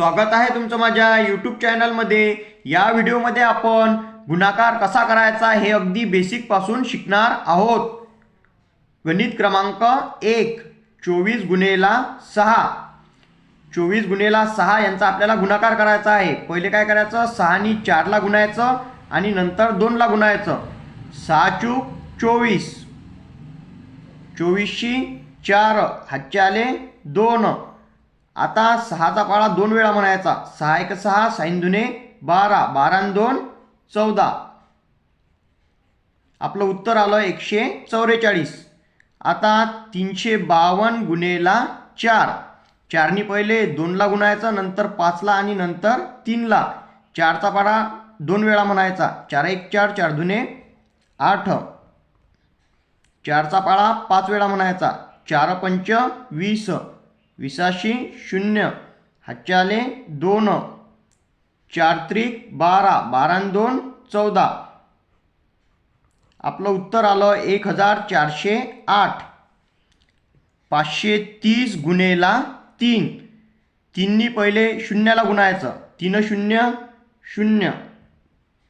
स्वागत आहे तुमचं माझ्या यूट्यूब चॅनलमध्ये या व्हिडिओमध्ये आपण गुणाकार कसा करायचा हे अगदी बेसिकपासून शिकणार आहोत. गणित क्रमांक एक चोवीस गुणेला सहा. चोवीस गुणेला सहा यांचा आपल्याला गुणाकार करायचा आहे. पहिले काय करायचं? सहानी चारला गुणायचं आणि नंतर दोनला गुणायचं. सहा चूक चोवीस. चोवीसशी चार हातचे आले दोन. आता सहाचा पाळा दोन वेळा म्हणायचा. सहा एक सहा साईन दुने बारा. बारा दोन चौदा. आपलं उत्तर आलं एकशे चौवेचाळीस आता तीनशे बावन्न गुणेला चार. चारनी पहिले दोनला गुणायचा नंतर पाचला आणि नंतर तीनला. चारचा पाडा दोन वेळा म्हणायचा. चार एक चार चार दुने आठ. चारचा पाळा पाच वेळा म्हणायचा. चार पंच वीस. विसाशी शून्य हाचाले दोन चार त्रिक बारा बारा दोन चौदा. आपलं उत्तर आलं एक हजार चारशे आठ. पाचशे तीस गुणेला तीन. तीननी पहिले शून्याला गुणायचं. तीन शून्य शून्य.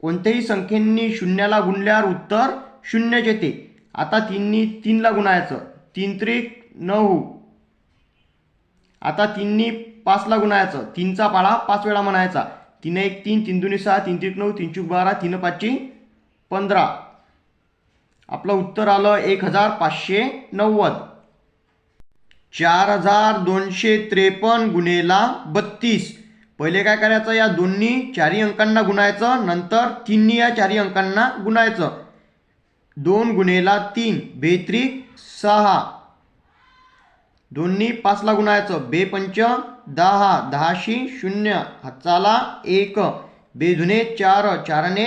कोणत्याही संख्येनी शून्याला गुणल्यावर उत्तर शून्यच येते. आता तीननी तीनला गुणायचं. तीन त्रिक नऊ. आता तीननी पाचला गुणायचं. तीनचा पाळा पाच वेळा म्हणायचा. तीन एक तीन तीन दुनी सहा तीन तीन नऊ तीन चूक बारा तीन पाचची पंधरा. आपलं उत्तर आलं एक हजार पाचशे नव्वद. चार हजार दोनशे त्रेपन्न गुणेला बत्तीस. पहिले काय करायचं? या दोन्ही चारही अंकांना गुणायचं. नंतर तिन्ही या चारही अंकांना गुणायचं. दोन गुणेला तीन. बेत्रिक सहा. दोन्ही पाचला गुणायचं बे पंच दहा दहाशी शून्य हाताला एक. बेधुने चार चारने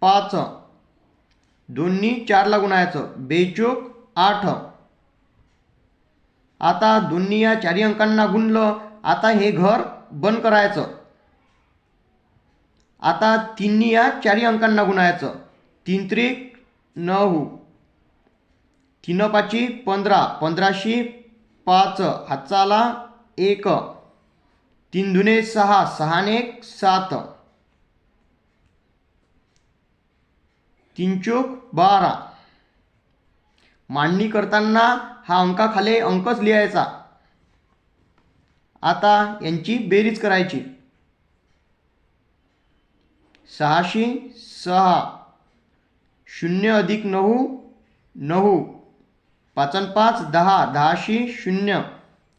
पाच. दोन्ही चारला गुणायचं बेचूक आठ. आता दोन्ही या चारी अंकांना गुणलं. आता हे घर बंद करायचं. आता तिन्ही या चारी अंकांना गुणायचं तीन त्रिक नऊ. तीन पाची पंधरा. पंधराशी पाच हाताला एक. तीन दुने सहा सहाने सात. तीन चोक बारा. मांडणी करताना हा अंकाखाली अंकच लिहायचा. आता यांची बेरीज करायची. सहाशे सहा. शून्य अधिक नऊ नऊ. पाचन पाच दहा दहाशी शून्य.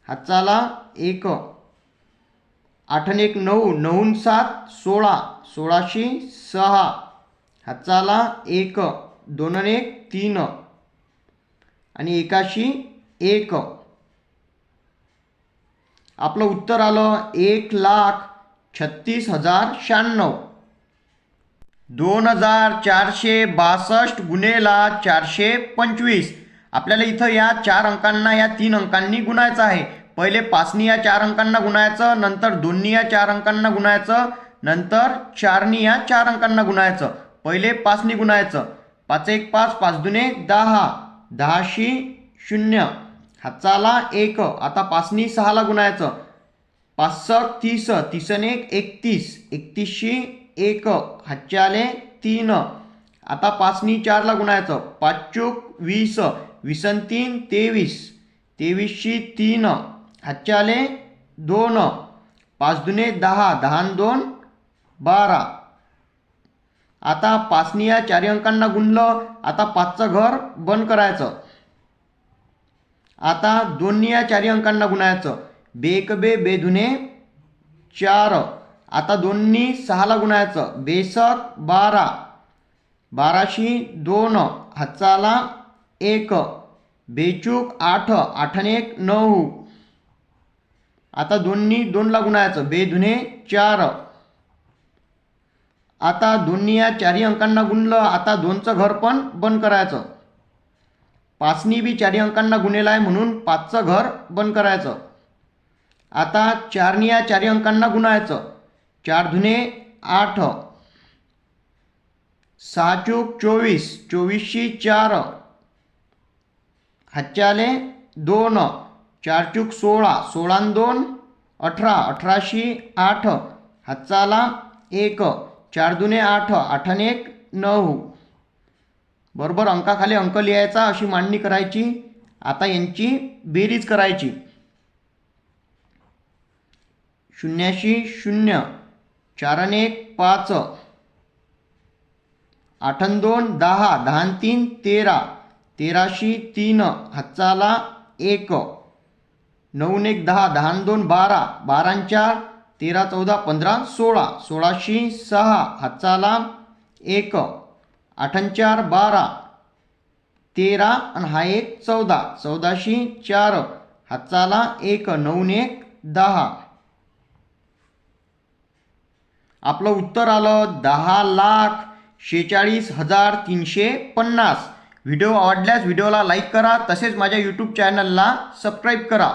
हाताला एक. आठन एक नऊ नऊन सात सोळा. सोळाशी सहा. हाताला एक. दोनन एक तीन. आणि एकाशी एक. आपलं उत्तर आलं एक लाख छत्तीस हजार शहाण्णव. दोन हजार चारशे बासष्ट गुन्हेला चारशे पंचवीस. आपल्याला इथं या चार अंकांना या तीन अंकांनी गुणायचं आहे. पहिले पाचनी या चार अंकांना गुणायचं नंतर दोन्ही या चार अंकांना गुणायचं नंतर चारनी या चार अंकांना गुणायचं. पहिले पाचनी गुणायचं. पाच एक पाच पाच दुने दहा. दहाशी शून्य. हाताला एक. आता पाचनी सहाला गुणायचं. पाच तीस तीसने एक एकतीस. एकतीसशी एक. हातच्याले तीन. आता पाचनी चारला गुणायचं. पाच चूक वीस. विसन तीन तेवीस. तेवीसशी तीन. हातचे आले दोन. पाच दुने दहा. दहा दोन बारा. आता पाचनी या चारी अंकांना गुणलं आता पाचचं घर बंद करायचं. आता दोन्ही या चारी अंकांना गुणायचं. बेक बे बेधुने चार. आता दोन्ही सहाला गुणायचं. बेसक बारा. बाराशी दोन. हातचाला एक बेचूक आठ आठने एक नऊ. आता दोन्ही दोनला गुणायचं. बेधुने चार. आता दोन्ही या चारी अंकांना गुणलं आता दोनचं घर पण बंद करायचं. पाचनी बी चारही अंकांना गुणेला आहे म्हणून पाचचं घर बंद करायचं. आता चारनी या चारही अंकांना गुणायचं. चार धुने आठ. सहा चूक चोवीस. चोवीसशी चार. हातचे दोन चार चूक सोळा सोळा दोन अठरा अठराशे आठ हातचाला एक चार दुने आठ आठाने एक नऊ. बरोबर अंकाखाली अंक लिहायचा अशी मांडणी करायची. आता यांची बेरीज करायची. शून्याशी शून्य चारने एक पाच. आठन दोन दहा दहा तीन तेरा. तेराशी तीन हातचाला एक. नऊन एक दहा दहा दोन बारा. बारा चार तेरा चौदा पंधरा सोळा. सोळाशी सहा हातचाला एक. आठन चार बारा. तेरा आणि हा एक चौदा. चौदाशी चार हातचाला एक. नऊन एक दहा. आपलं उत्तर आलं दहा लाख शेचाळीस हजार तीनशे पन्नास. व्हिडिओ आवडल्यास व्हिडिओला लाईक करा तसेच माझ्या यूट्यूब चॅनलला सबस्क्राईब करा.